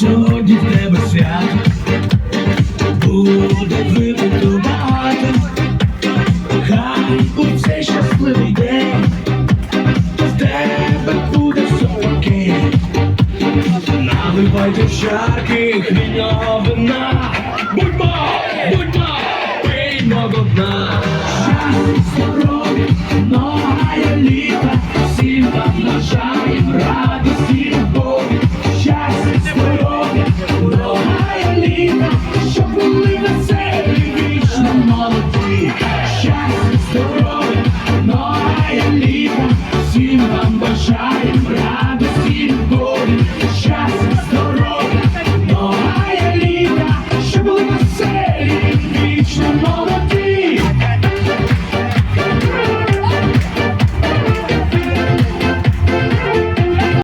Сьогодні в тебе свято. Буде випито багато, хай у цей щасливий день. В тебе буде все окей. Наливайте в чарки хмільного вина, літа, всім вам бажаєм радості любові, щастя, здоров'я, Новая літа, щоб були на веселі, вічно молоді, щастя, здоров'я, Новая літа, всім вам бажаєм радості любові.